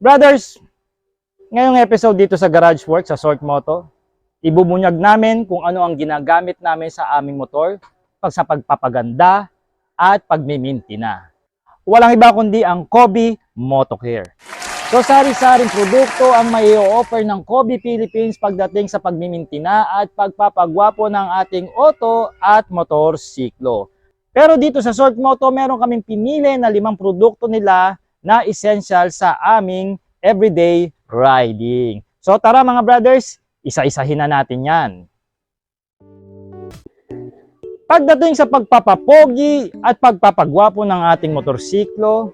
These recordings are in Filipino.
Brothers, ngayong episode dito sa Garage Works sa Sort Moto, ibubunyag namin kung ano ang ginagamit namin sa aming motor pag sa pagpapaganda at pagmimintina. Walang iba kundi ang Kobe Motocare. So sari-saring produkto ang may offer ng Kobe Philippines pagdating sa pagmimintina at pagpapagwapo ng ating auto at motor siklo. Pero dito sa Sort Moto, meron kaming pinili na limang produkto nila na essential sa aming everyday riding. So tara mga brothers, isa-isahin na natin yan. Pagdating sa pagpapapogi at pagpapagwapo ng ating motorsiklo,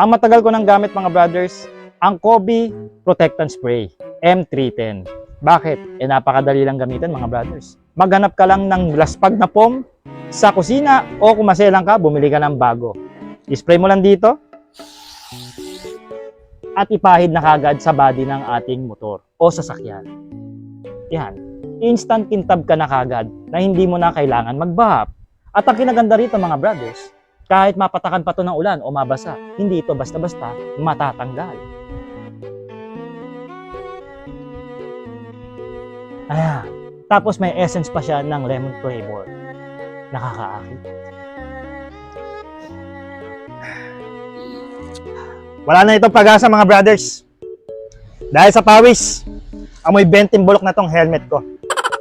ang matagal ko nang gamit mga brothers, ang Kobe Protectant Spray M310. Bakit? Eh napakadali lang gamitin mga brothers. Maghanap ka lang ng laspag na foam sa kusina o kung maselang ka, bumili ka ng bago. I-spray mo lang dito at ipahid na kagad sa body ng ating motor o sasakyan. Yan. Instant kintab ka na kagad na hindi mo na kailangan magbahap. At ang kinaganda rito mga brothers, kahit mapatakan pa to ng ulan o mabasa, hindi ito basta-basta matatanggal. Ayan. Tapos may essence pa siya ng lemon flavor. Nakakaakit. Wala na itong pag-asa mga brothers. Dahil sa pawis, amoy benting bulok na tong helmet ko.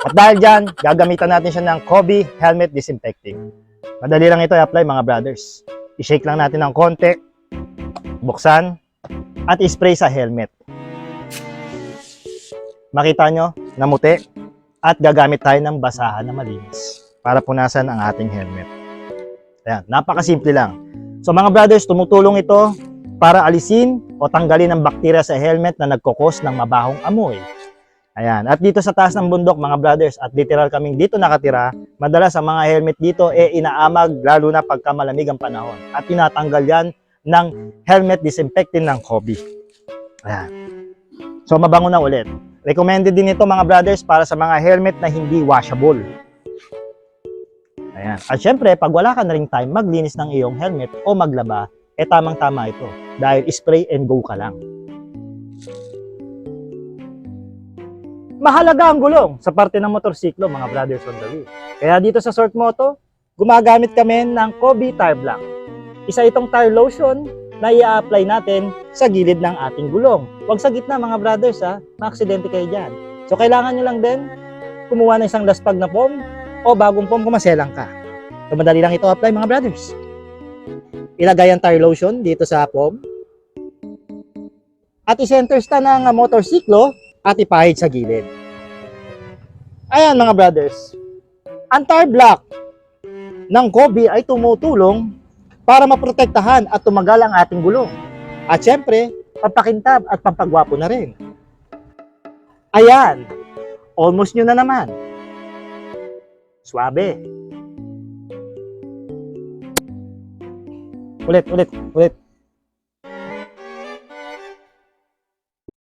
At dahil dyan, gagamitan natin siya ng Kobe Helmet Disinfecting. Madali lang ito i-apply mga brothers. I-shake lang natin ng konti, buksan, at i-spray sa helmet. Makita nyo, namuti, at gagamit tayo ng basahan na malinis para punasan ang ating helmet. Ayan, napakasimple lang. So mga brothers, tumutulong ito para alisin o tanggalin ang bakterya sa helmet na nagkokos ng mabahong amoy. Ayan. At dito sa taas ng bundok, mga brothers, at literal kaming dito nakatira, madalas ang mga helmet dito e inaamag lalo na pagka malamig ang panahon. At tinatanggal yan ng helmet disinfectant ng Kobe. Ayan. So mabango na ulit. Recommended din ito mga brothers para sa mga helmet na hindi washable. Ayan. At syempre, pag wala ka na rin time maglinis ng iyong helmet o maglaba, eh tamang-tama ito. Dahil spray and go ka lang. Mahalaga ang gulong sa parte ng motorsiklo, mga brothers on the wheel. Kaya dito sa Sort Moto, gumagamit kami ng Kobe Tire Black. Isa itong tire lotion na i-apply natin sa gilid ng ating gulong. Huwag sa gitna mga brothers ha, maaksidente kayo dyan. So kailangan nyo lang din kumuha ng isang laspag na foam o bagong foam kung maselang ka. So madali lang ito apply mga brothers. Ilagay ang tire lotion dito sa foam. At i-center stand ng motorsiklo at ipahid sa gilid. Ayan mga brothers. Ang tire block ng Kobe ay tumutulong para maprotektahan at tumagal ang ating gulong. At syempre, pampakintab at pampagwapo na rin. Ayan, almost nyo na naman. Suabe. Ulit, ulit, ulit.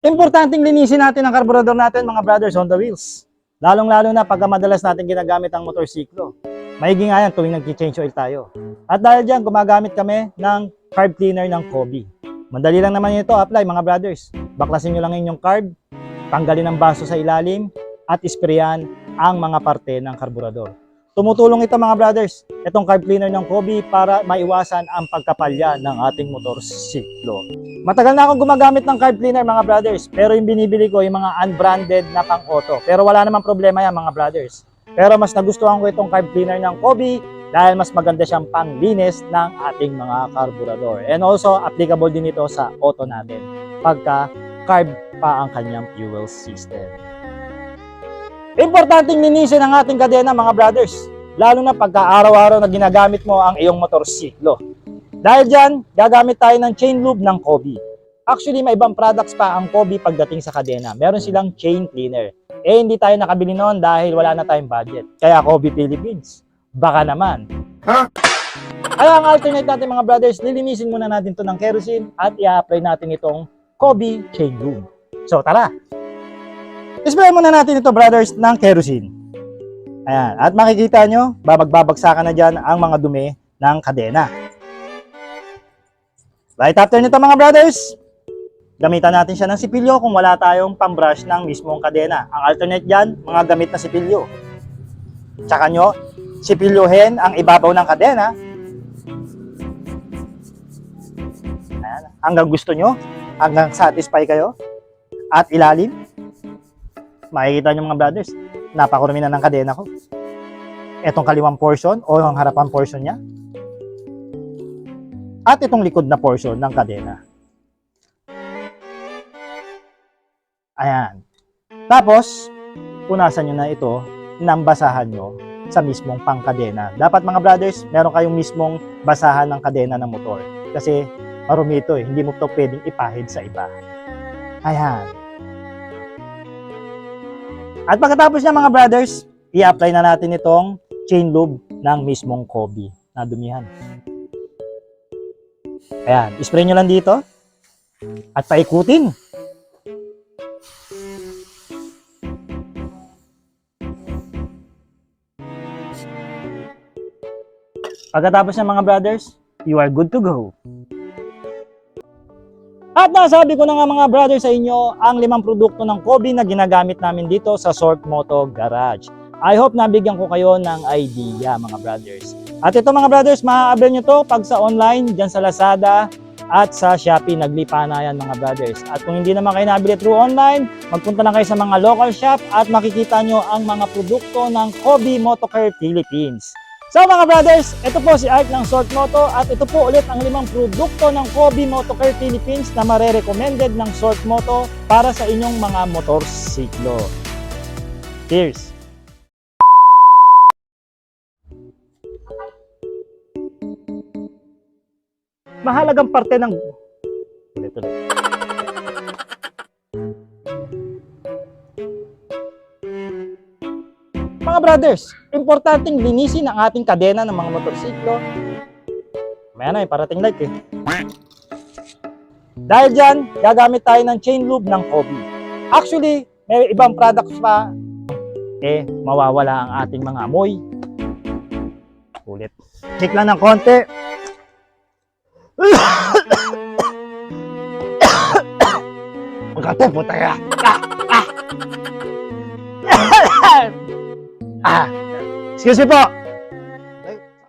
Importanteng linisin natin ang karburador natin mga brothers on the wheels. Lalong-lalo na pagka madalas natin ginagamit ang motorsiklo. Maigi nga yan tuwing nag-change oil tayo. At dahil dyan, gumagamit kami ng carb cleaner ng Kobe. Madali lang naman ito apply mga brothers. Baklasin nyo lang inyong carb, tanggalin ang baso sa ilalim, at isprayan ang mga parte ng karburador. Tumutulong ito mga brothers, itong carb cleaner ng Kobe para maiwasan ang pagkapalya ng ating motorsiklo. Matagal na akong gumagamit ng carb cleaner mga brothers, pero yung binibili ko yung mga unbranded na pang-auto. Pero wala namang problema yan mga brothers. Pero mas nagustuhan ko itong carb cleaner ng Kobe dahil mas maganda siyang panglinis ng ating mga karburador. And also, applicable din ito sa auto natin pagka carb pa ang kanyang fuel system. Importanteng linisin ang ating kadena mga brothers, lalo na pagka araw-araw na ginagamit mo ang iyong motorsiklo. Dahil dyan, gagamit tayo ng chain lube ng Kobe. Actually, may ibang products pa ang Kobe pagdating sa kadena. Meron silang chain cleaner. Eh, hindi tayo nakabili noon dahil wala na tayong budget. Kaya Kobe Philippines. Baka naman. Ha? Kaya ang alternate natin mga brothers, lilinisin muna natin to ng kerosene at i-apply natin itong Kobe Chain Lube. So, tara! Ispray muna natin ito brothers ng kerosene. Ayan. At makikita nyo, babagbabagsakan na dyan ang mga dumi ng kadena. Right after nito mga brothers, gamitan natin siya ng sipilyo kung wala tayong pambrush ng mismong kadena. Ang alternate dyan, mga gamit na sipilyo. Tsaka nyo, sipilyohin ang ibabaw ng kadena. Ayan. Hanggang gusto nyo, hanggang satisfy kayo. At ilalim, makikita nyo mga brothers, napakurumi na ng kadena ko. Etong kaliwang portion o ang harapan portion niya. At itong likod na portion ng kadena. Ayan. Tapos, punasan nyo na ito ng basahan nyo sa mismong pangkadena. Dapat mga brothers, meron kayong mismong basahan ng kadena ng motor. Kasi marumi ito eh. Hindi mo ito pwedeng ipahid sa iba. Ayan. At pagkatapos niya mga brothers, i-apply na natin itong chain lube ng mismong Kobe na dumihan. Ayan, spray nyo lang dito at paikutin. Pagkatapos ng mga brothers, you are good to go. At nasabi ko na nga mga brothers sa inyo ang limang produkto ng Kobe na ginagamit namin dito sa Sort Moto Garage. I hope nabigyan ko kayo ng idea mga brothers. At ito mga brothers, maaabel nyo to pag sa online, dyan sa Lazada at sa Shopee, naglipa na yan mga brothers. At kung hindi naman kayo nabili through online, magpunta na kayo sa mga local shop at makikita nyo ang mga produkto ng Kobe Motocare Philippines. So mga brothers, ito po si Art ng Sort Moto at ito po ulit ang limang produkto ng Kobe Motocare Philippines na mare-recommended ng Sort Moto para sa inyong mga motorsiklo. Cheers! Mahalagang parte ng... Ulit, ulit. Mga brothers, importanteng linisin ang ating kadena ng mga motorsiklo. Maya na, may parating light eh. Dahil dyan, gagamit tayo ng chain lube ng Kobe. Actually, may ibang products pa, eh, mawawala ang ating mga amoy. Ulit. Check lang ng konti. Magkate, puta ya. Ah, ah. ah. Excuse me po.